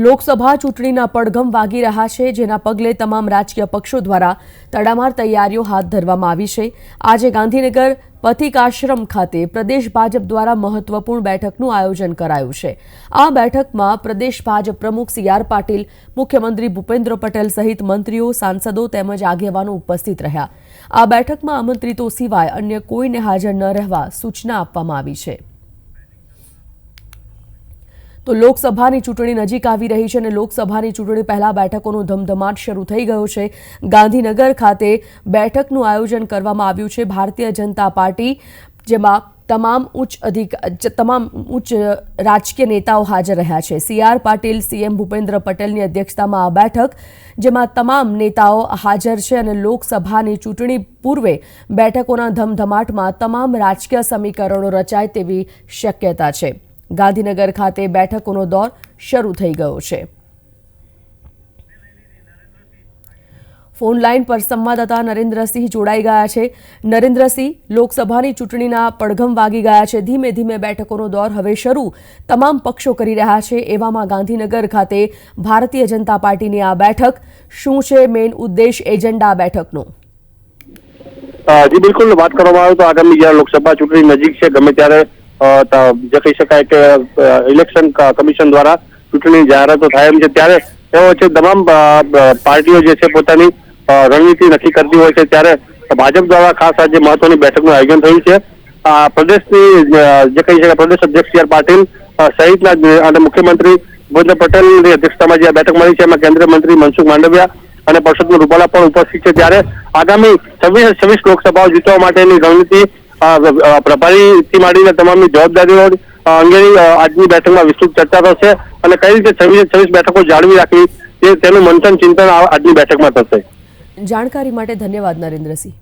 લોકસભા ચૂંટણીના પડઘમ વાગી રહ્યા છે, જેના પગલે તમામ રાજકીય પક્ષો દ્વારા તડામાર તૈયારીઓ હાથ ધરવામાં આવી છે. આજે ગાંધીનગર પથિકાશ્રમ ખાતે પ્રદેશ ભાજપ દ્વારા મહત્વપૂર્ણ બેઠકનું આયોજન કરાયું છે. આ બેઠકમાં પ્રદેશ ભાજપ પ્રમુખ સી આર પાટીલ, મુખ્યમંત્રી ભૂપેન્દ્ર પટેલ સહિત મંત્રીઓ, સાંસદો તેમજ આગેવાનો ઉપસ્થિત રહ્યા. આ બેઠકમાં આમંત્રિતો સિવાય અન્ય કોઈને હાજર ન રહેવા સૂચના આપવામાં આવી છે. તો લોકસભાની ચૂંટણી નજીક આવી રહી છે અને લોકસભાની ચૂંટણી પહેલા બેઠકોનો ધમધમાટ શરૂ થઈ ગયો છે. ગાંધીનગર ખાતે બેઠકનું આયોજન કરવામાં આવ્યું છે. ભારતીય જનતા પાર્ટી, જેમાં તમામ ઉચ્ચ અધિક તમામ ઉચ્ચ રાજકીય નેતાઓ હાજર રહ્યા છે. C R Patil CM Bhupendra પટેલની અધ્યક્ષતામાં આ બેઠક, જેમાં તમામ નેતાઓ હાજર છે અને લોકસભાની ચૂંટણી પૂર્વે બેઠકોના ધમધમાટમાં તમામ રાજકીય સમીકરણો રચાય તેવી શક્યતા છે. ગાંધીનગર ખાતે બેઠકોનો દોર શરૂ થઈ ગયો છે. ફોન લાઇન પર સંવાદદાતા નરેન્દ્રસિંહ જોડાઈ ગયા છે. નરેન્દ્રસિંહ, લોકસભાની ચૂંટણીના પડઘમ વાગી ગયા છે. ધીમે ધીમે બેઠકોનો દોર હવે શરૂ તમામ પક્ષો કરી રહ્યા છે. એવામાં ગાંધીનગર ખાતે ભારતીય જનતા પાર્ટીની આ બેઠક, શું છે મેઇન ઉદ્દેશ એજન્ડા બેઠકનો? જી, બિલકુલ વાત કરવામાં આવે તો આગામી જ્યારે લોકસભા ચૂંટણી નજીક છે, ગમે ત્યારે જે કહી શકાય કે ઇલેક્શન કમિશન દ્વારા ચૂંટણી જાહેરાતો થાય એમ છે. ત્યારે એવો છે તમામ પાર્ટીઓ જે છે પોતાની રણનીતિ નક્કી કરતી હોય છે. ત્યારે ભાજપ દ્વારા ખાસ આજે મહત્વની બેઠકનું આયોજન થયું છે. આ પ્રદેશની જે કહી શકાય પ્રદેશ અધ્યક્ષ સી આર પાટીલ સહિતના અને મુખ્યમંત્રી ભૂપેન્દ્ર પટેલની અધ્યક્ષતામાં જે આ બેઠક મળી છે, એમાં કેન્દ્રીય મંત્રી મનસુખ માંડવિયા અને પરસોત્તમ રૂપાલા પણ ઉપસ્થિત છે. ત્યારે આગામી છવ્વીસ છવ્વીસ લોકસભાઓ જીતવા માટેની રણનીતિ પ્રભારીથી માંડીને તમામની જવાબદારીઓ અંગેની આજની બેઠકમાં વિસ્તૃત ચર્ચા થશે અને કઈ રીતે છવ્વીસ છવ્વીસ બેઠકો જાળવી રાખવી તેનું મંથન ચિંતન આજની બેઠકમાં થશે. જાણકારી માટે ધન્યવાદ નરેન્દ્રસિંહ.